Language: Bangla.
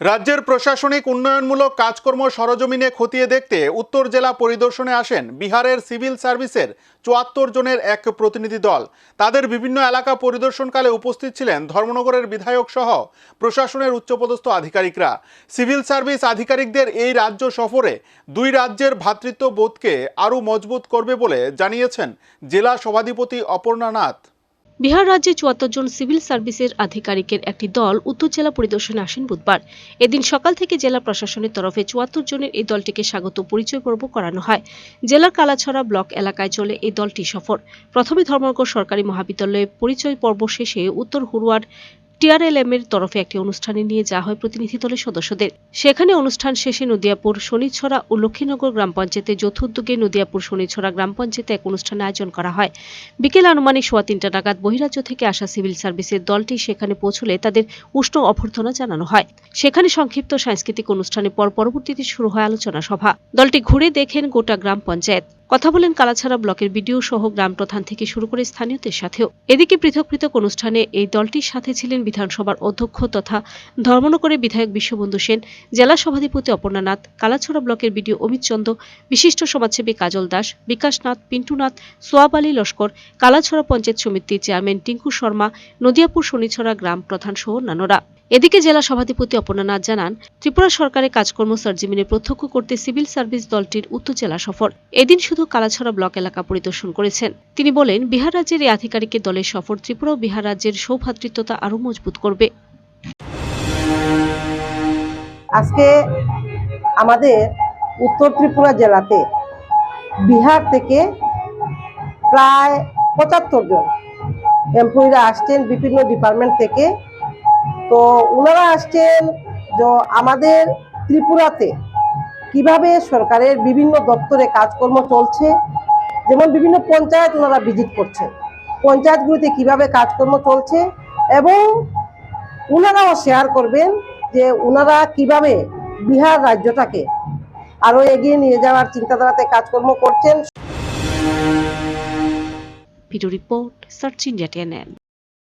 রাজ্যের প্রশাসনিক উন্নয়নমূলক কাজকর্ম সরজমিনে খতিয়ে দেখতে উত্তর জেলা পরিদর্শনে আসেন বিহারের সিভিল সার্ভিসের চুয়াত্তর জনের এক প্রতিনিধি দল। তাদের বিভিন্ন এলাকা পরিদর্শনকালে উপস্থিত ছিলেন ধর্মনগরের বিধায়ক সহ প্রশাসনের উচ্চপদস্থ আধিকারিকরা। সিভিল সার্ভিস আধিকারিকদের এই রাজ্য সফরে দুই রাজ্যের ভ্রাতৃত্ববোধকে আরও মজবুত করবে বলে জানিয়েছেন জেলা সভাধিপতি অপর্ণা নাথ। বিহার রাজ্যে চুয়াত্তর জন সিভিল সার্ভিসের আধিকারিকের একটি দল উত্তর জেলা পরিদর্শনে আসেন বুধবার। এদিন সকাল থেকে জেলা প্রশাসনের তরফে চুয়াত্তর জনের এই দলটিকে স্বাগত পরিচয় পর্ব করানো হয়। জেলার কালাছড়া ব্লক এলাকায় চলে এই দলটি সফর। প্রথমে ধর্মনগর সরকারি মহাবিদ্যালয়ে পরিচয় পর্ব শেষে উত্তর হুরুয়ার টিআরএলএম এর তরফে একটি অনুষ্ঠানে নিয়ে যাওয়া হয় প্রতিনিধি দলের সদস্যদের। সেখানে অনুষ্ঠান শেষে নদিয়াপুর শনিছড়া ও লক্ষ্মীনগর গ্রাম পঞ্চায়েতে যৌথ উদ্যোগে নদিয়াপুর শনিছড়া গ্রাম পঞ্চায়েতে এক অনুষ্ঠান আয়োজন করা হয়। বিকেল আনুমানিক সোয়া তিনটা নাগাদ বহিরাজ্য থেকে আসা সিভিল সার্ভিসের দলটি সেখানে পৌঁছলে তাদের উষ্ণ অভ্যর্থনা জানানো হয়। সেখানে সংক্ষিপ্ত সাংস্কৃতিক অনুষ্ঠানের পর পরবর্তীতে শুরু হয় আলোচনা সভা। দলটি ঘুরে দেখেন গোটা গ্রাম পঞ্চায়েত। কথা বলেন কালাছাড়া ব্লকের বিডিও সহ গ্রাম প্রধান থেকে শুরু করে স্থানীয়দের সাথেও। এদিকে পৃথক পৃথক অনুষ্ঠানে এই দলটির সাথে ছিলেন বিধানসভার অধ্যক্ষ তথা ধর্মনগরের বিধায়ক বিশ্ববন্ধু সেন, জেলা সভাধিপতি অপর্ণা নাথ, কালাছড়া ব্লকের বিডিও অমিত চন্দ, বিশিষ্ট সমাজসেবী কাজল দাস, বিকাশ নাথ, পিন্টু নাথ, সোয়াব আলী লস্কর, কালাছড়া পঞ্চায়েত সমিতির চেয়ারম্যান টিঙ্কু শর্মা, নদিয়াপুর শনিছড়া গ্রাম প্রধান সহ অন্যান্যরা। এদিকে জেলা সভাধিপতি অপর্ণা নাথ জানান, ত্রিপুরা সরকারের কাজকর্ম সরজিমিনে প্রত্যক্ষ করতে সিভিল সার্ভিস দলটির উত্তর জেলা সফর। এদিন শুধু কালাছড়া ব্লক এলাকা পরিদর্শন করেছেন। তিনি বলেন, বিহার রাজ্যের এই আধিকারিকের দলের সফর ত্রিপুরা ও বিহার রাজ্যের সৌভ্রাতৃত্বতা আরও মজবুত করবে। আজকে আমাদের উত্তর ত্রিপুরা জেলাতে বিহার থেকে প্রায় পঁচাত্তর জন এমপ্লয়িরা আসছেন বিভিন্ন ডিপার্টমেন্ট থেকে। তো ওনারা আসছেন যে, আমাদের ত্রিপুরাতে। কীভাবে সরকারের বিভিন্ন দপ্তরে কাজকর্ম চলছে, যেমন বিভিন্ন পঞ্চায়েত ওনারা ভিজিট করছেন। পঞ্চায়েতগুলিতে কীভাবে কাজকর্ম চলছে এবং ওনারাও শেয়ার করবেন যে ওনারা কীভাবে বিহার রাজ্যটাকে আরও এগিয়ে নিয়ে যাওয়ার চিন্তাধারাতে কাজকর্ম করছেন। Video report search India